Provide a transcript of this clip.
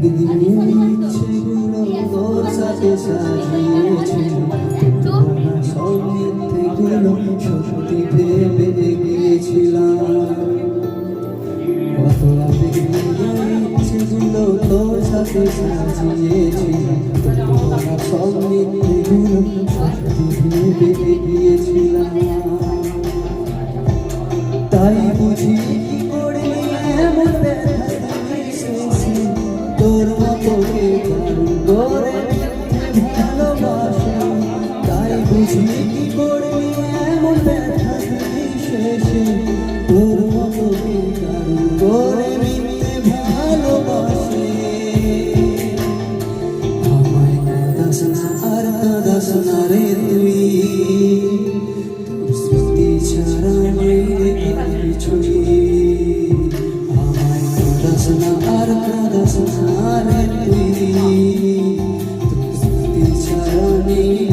একদিন ইচ্ছেগুলো তোর গিয়েছিলাম কত সাথে সাজিয়েছিলাম সব মিথ্যেগুলো গিয়েছিলাম তাই বুঝি তোর মতো করে ভালোবাসা, তাই বুঝলি কি করবি? এমন ব্যথা শেষে তোর মতো কারণ করে নিতে ভালোবাসে। আমায় কাদাস না, আর কাদাস না রে তুই। তোর স্মৃতি ছাড়া নেই রে কিছুই। আমায় কাদাস না, আর কাদাস না Tu seperti cermin.